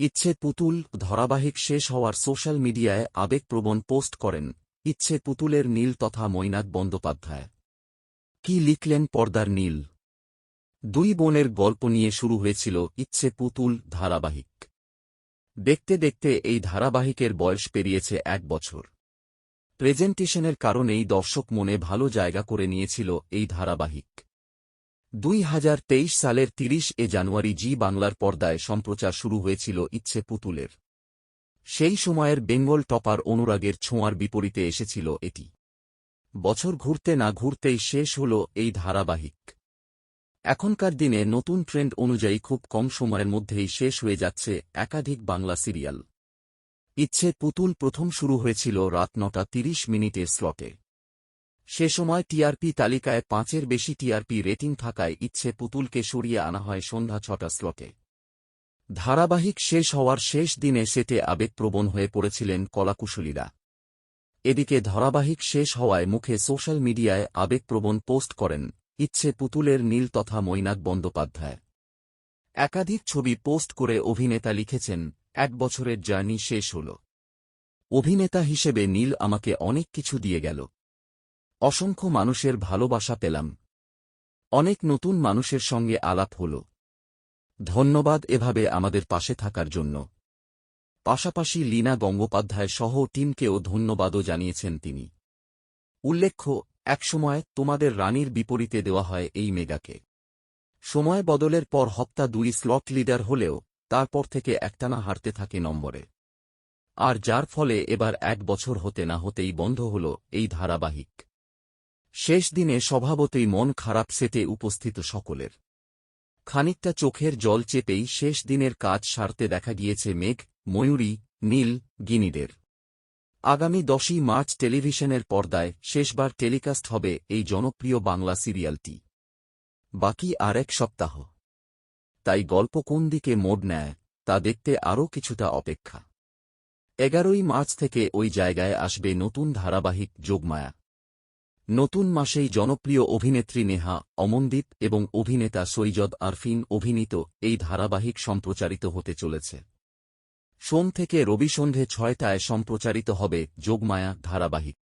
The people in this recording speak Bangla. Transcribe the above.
ইচ্ছে পুতুল ধারাবাহিক শেষ হওয়ার সোশ্যাল মিডিয়ায় আবেগপ্রবণ পোস্ট করেন, ইচ্ছে পুতুলের নীল তথা মৈনাক বন্দ্যোপাধ্যায়। কি লিখলেন পর্দার নীল? দুই বোনের গল্প নিয়ে শুরু হয়েছিল ইচ্ছে পুতুল ধারাবাহিক। দেখতে দেখতে এই ধারাবাহিকের বয়স পেরিয়েছে এক বছর। প্রেজেন্টেশনের কারণেই দর্শক মনে ভালো জায়গা করে নিয়েছিল এই ধারাবাহিক। দুই হাজার তেইশ সালের তিরিশ এ জানুয়ারি জি বাংলার পর্দায় সম্প্রচার শুরু হয়েছিল ইচ্ছে পুতুলের। সেই সময়ের বেঙ্গল টপার অনুরাগের ছোঁয়ার বিপরীতে এসেছিল এটি। বছর ঘুরতে না ঘুরতেই শেষ হল এই ধারাবাহিক। এখনকার দিনে নতুন ট্রেন্ড অনুযায়ী খুব কম সময়ের মধ্যেই শেষ হয়ে যাচ্ছে একাধিক বাংলা সিরিয়াল। ইচ্ছে পুতুল প্রথম শুরু হয়েছিল রাত নটা তিরিশ মিনিটের স্লটে। সে সময় টিআরপি তালিকায় পাঁচের বেশি টিআরপি রেটিং থাকায় ইচ্ছে পুতুলকে সরিয়ে আনা হয় সন্ধ্যা ছটা স্লটে। ধারাবাহিক শেষ হওয়ার শেষ দিনে সেটে আবেগপ্রবণ হয়ে পড়েছিলেন কলাকুশলীরা। এদিকে ধারাবাহিক শেষ হওয়ায় মুখে সোশ্যাল মিডিয়ায় আবেগপ্রবণ পোস্ট করেন ইচ্ছে পুতুলের নীল তথা মৈনাক বন্দ্যোপাধ্যায়। একাধিক ছবি পোস্ট করে অভিনেতা লিখেছেন, এক বছরের জার্নি শেষ হল। অভিনেতা হিসেবে নীল আমাকে অনেক কিছু দিয়ে গেল। অসংখ্য মানুষের ভালোবাসা পেলাম। অনেক নতুন মানুষের সঙ্গে আলাপ হল। ধন্যবাদ এভাবে আমাদের পাশে থাকার জন্য। পাশাপাশি লীনা গঙ্গোপাধ্যায় সহ টিমকেও ধন্যবাদও জানিয়েছেন তিনি। উল্লেখ্য, একসময় তোমাদের রানীর বিপরীতে দেওয়া হয় এই মেগাকে। সময় বদলের পর হপ্তা দুই স্লট লিডার হলেও তারপর থেকে একটানা হারতে থাকে নম্বরে। আর যার ফলে এবার এক বছর হতে না হতেই বন্ধ হল এই ধারাবাহিক। শেষ দিনে স্বভাবতই মন খারাপ সেটে উপস্থিত সকলের। খানিকটা চোখের জল চেপেই শেষ দিনের কাজ সারতে দেখা গিয়েছে মেঘ, ময়ূরী, নীল, গিনিদের। আগামী দশই মার্চ টেলিভিশনের পর্দায় শেষবার টেলিকাস্ট হবে এই জনপ্রিয় বাংলা সিরিয়ালটি। বাকি আর এক সপ্তাহ। তাই গল্প কোন দিকে মোড় নেয়, তা দেখতে আরও কিছুটা অপেক্ষা। এগারোই মার্চ থেকে ওই জায়গায় আসবে নতুন ধারাবাহিক যোগমায়া। নতুন মাসেই জনপ্রিয় অভিনেত্রী নেহা, অমনদীপ এবং অভিনেতা সৈয়দ আরফিন অভিনীত এই ধারাবাহিক সম্প্রচারিত হতে চলেছে। সোম থেকে রবি সন্ধে ছয়টায় সম্প্রচারিত হবে যোগমায়া ধারাবাহিক।